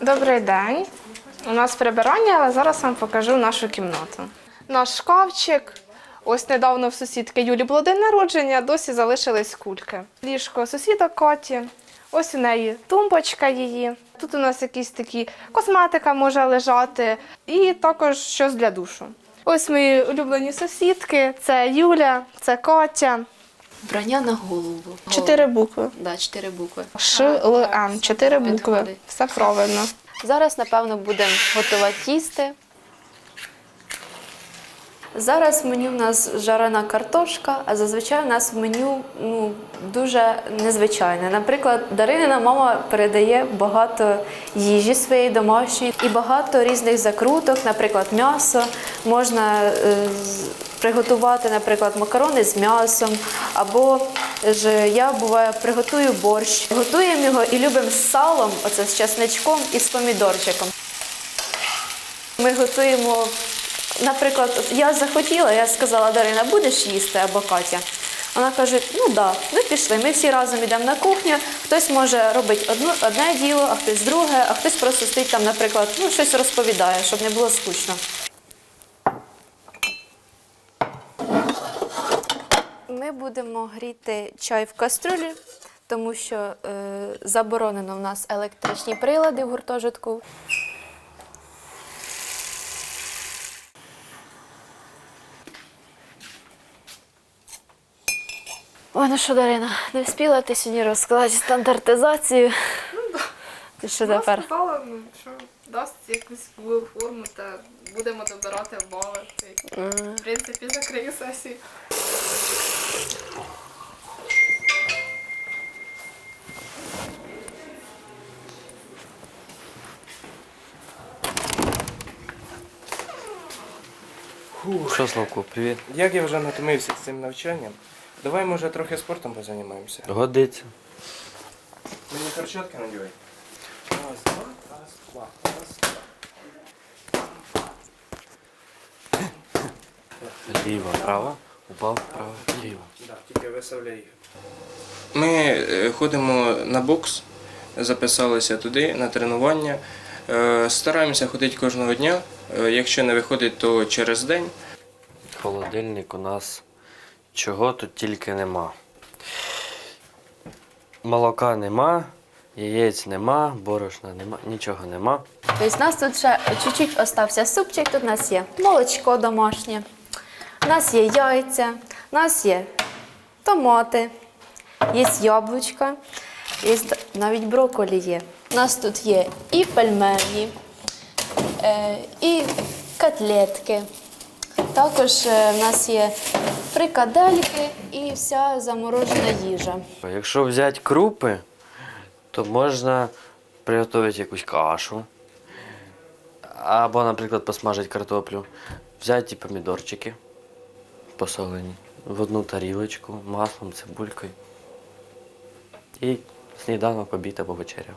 Добрий день. У нас прибирання, але зараз вам покажу нашу кімнату. Наш шкафчик. Ось недавно в сусідки Юлі було день народження, досі залишились кульки. Ліжко сусіда Коті. Ось у неї тумбочка її. Тут у нас якісь такі косметика може лежати, і також щось для душу. Ось мої улюблені сусідки: це Юля, це Котя. Вбрання на голову. Чотири букви. Да, чотири букви. Ш, Л, М. Чотири букви. Підходить. Все правильно. Зараз, напевно, будемо готувати їсти. Зараз в меню в нас жарена картошка, а зазвичай у нас в меню ну, дуже незвичайне. Наприклад, Даринина мама передає багато їжі своєї домашньої і багато різних закруток, наприклад, м'ясо. Можна е, з- приготувати, наприклад, макарони з м'ясом, або ж я буває приготую борщ. Готуємо його і любимо з салом, оце з чесничком і з помідорчиком. Ми готуємо, наприклад, я захотіла, я сказала, Дарина, будеш їсти або Катя. Вона каже, ну да, ми пішли. Ми всі разом йдемо на кухню. Хтось може робити одну, одне діло, а хтось друге, а хтось просто стоїть там, наприклад, ну щось розповідає, щоб не було скучно. Ми будемо гріти чай в каструлі, тому що е, заборонено в нас електричні прилади в гуртожитку. Ой, ну що, Дарина, не встигла ти сьогодні розказати стандартизацію. Ти що тепер? ну, що дасть якусь форму та будемо добирати бали. В принципі, закрию сесію. Що, Славко, привіт. Як я вже натомився з цим навчанням, давай може трохи спортом позанімаємося. Годиться. Мені перчатки надівай. Раз, два, раз, два, раз, два. Ліво, право, упав, право, ліво. Да, тільки виставляй їх. Ми е, ходимо на бокс, записалися туди на тренування. Е, Стараємося ходити кожного дня. Е, Якщо не виходить, то через день. Холодильник у нас чого тут тільки нема. Молока нема, яєць нема, борошна нема, нічого нема. Тобто у нас тут ще чуть-чуть остався супчик, тут у нас є молочко домашнє, у нас є яйця, у нас є томати, є яблучка, є навіть брокколі є. У нас тут є і пельмені, е, і котлетки. Також е, в нас є фрикадельки і вся заморожена їжа. Якщо взяти крупи, то можна приготувати якусь кашу. Або, наприклад, посмажити картоплю. Взяти помідорчики посолені в одну тарілочку, маслом, цибулькою. І сніданок, обід або вечеря.